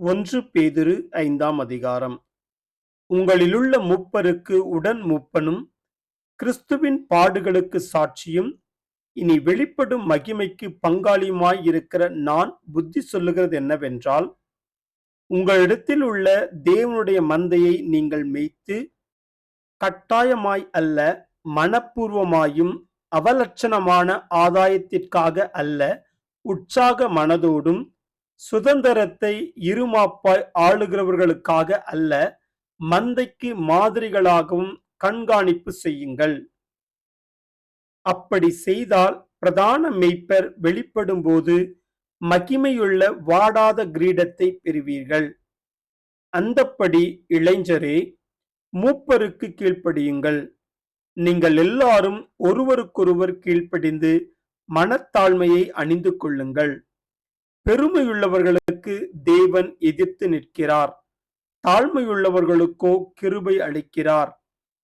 ஒன்று பேதிரு ஐந்தாம் அதிகாரம். உங்களிலுள்ள முப்பருக்கு உடன் முப்பனும் கிறிஸ்துவின் பாடுகளுக்கு சாட்சியும் இனி வெளிப்படும் மகிமைக்கு பங்காளியுமாய் இருக்கிற நான் புத்தி சொல்லுகிறது என்னவென்றால் உங்களிடத்தில் உள்ள தேவனுடைய மந்தையை நீங்கள் மேய்த்து கட்டாயமாய் அல்ல மனப்பூர்வமாயும் அவலட்சணமான ஆதாயத்திற்காக அல்ல உற்சாக மனதோடும் சுதந்திரத்தை இருமாப்பாய் ஆளுகிறவர்களுக்காக அல்ல மந்தைக்கு மாதிரிகளாகவும் கண்காணிப்பு செய்யுங்கள். அப்படி செய்தால் பிரதான மெய்ப்பர் வெளிப்படும்போது மகிமையுள்ள வாடாத கிரீடத்தை பெறுவீர்கள். அந்தப்படி இளைஞரே மூப்பருக்கு கீழ்ப்படியுங்கள். நீங்கள் எல்லாரும் ஒருவருக்கொருவர் கீழ்ப்படிந்து மனத்தாழ்மையை அணிந்து கொள்ளுங்கள். பெருமையுள்ளவர்களுக்கு தேவன் எதிர்த்து நிற்கிறார். தாழ்மையுள்ளவர்களுக்கோ கிருபை அளிக்கிறார்.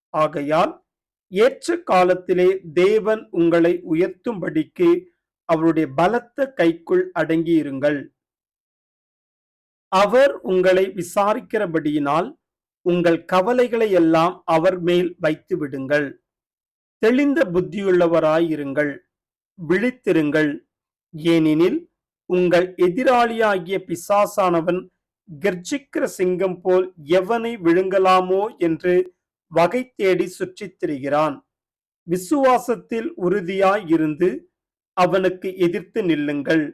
ஆகையால் ஏற்ற காலத்திலே தேவன் உங்களை உயர்த்தும்படிக்கு அவருடைய பலத்த கைக்குள் அடங்கியிருங்கள். அவர் உங்களை விசாரிக்கிறபடியினால் உங்கள் கவலைகளை எல்லாம் அவர் மேல் வைத்து விடுங்கள். தெளிந்த புத்தியுள்ளவராயிருங்கள். விழித்திருங்கள். ஏனெனில் உங்கள் எதிராளியாகிய பிசாசானவன் கர்ஜிக்கிற சிங்கம் போல் எவனை விழுங்கலாமோ என்று வகை தேடி சுற்றித் திரிகிறான். விசுவாசத்தில் உறுதியாய் இருந்து அவனுக்கு எதிர்த்து நில்லுங்கள்.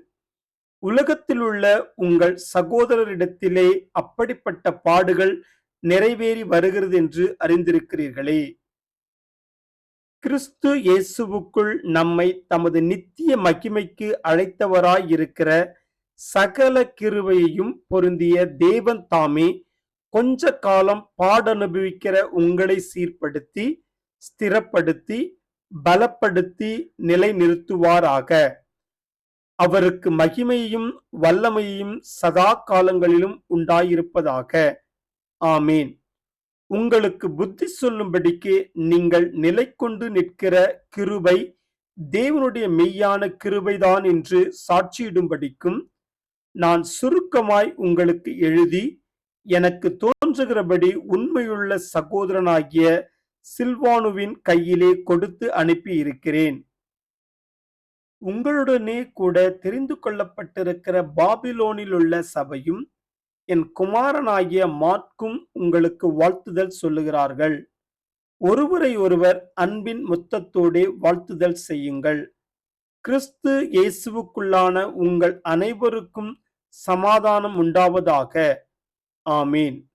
உலகத்திலுள்ள உங்கள் சகோதரரிடத்திலே அப்படிப்பட்ட பாடுகள் நிறைவேறி வருகிறது என்று அறிந்திருக்கிறீர்களே. கிறிஸ்து இயேசுவுக்குள் நம்மை தமது நித்திய மகிமைக்கு அழைத்தவராயிருக்கிற சகல கிருவையையும் பொருந்திய தேவன் தாமே கொஞ்ச காலம் பாடனுபவிக்கிற உங்களை சீர்படுத்தி ஸ்திரப்படுத்தி பலப்படுத்தி நிலைநிறுத்துவாராக. அவருக்கு மகிமையும் வல்லமையும் சதா காலங்களிலும் உண்டாயிருப்பதாக. ஆமேன். உங்களுக்கு புத்தி சொல்லும்படிக்கு நீங்கள் நிலை கொண்டு நிற்கிற கிருபை தேவனுடைய மெய்யான கிருபைதான் என்று சாட்சியிடும்படிக்கும் நான் சுருக்கமாய் உங்களுக்கு எழுதி எனக்கு தோன்றுகிறபடி உண்மையுள்ள சகோதரனாகிய சில்வானுவின் கையிலே கொடுத்து அனுப்பி இருக்கிறேன் உங்களுடனே கூட தெரிந்து கொள்ளப்பட்டிருக்கிற பாபிலோனில் உள்ள சபையும் என் குமாரனாகிய மாட்கும் உங்களுக்கு வாழ்த்துதல் சொல்லுகிறார்கள். ஒருவரை ஒருவர் அன்பின் முத்தத்தோடே வாழ்த்துதல் செய்யுங்கள். கிறிஸ்து இயேசுவுக்குள்ளான உங்கள் அனைவருக்கும் சமாதானம் உண்டாவதாக. ஆமீன்.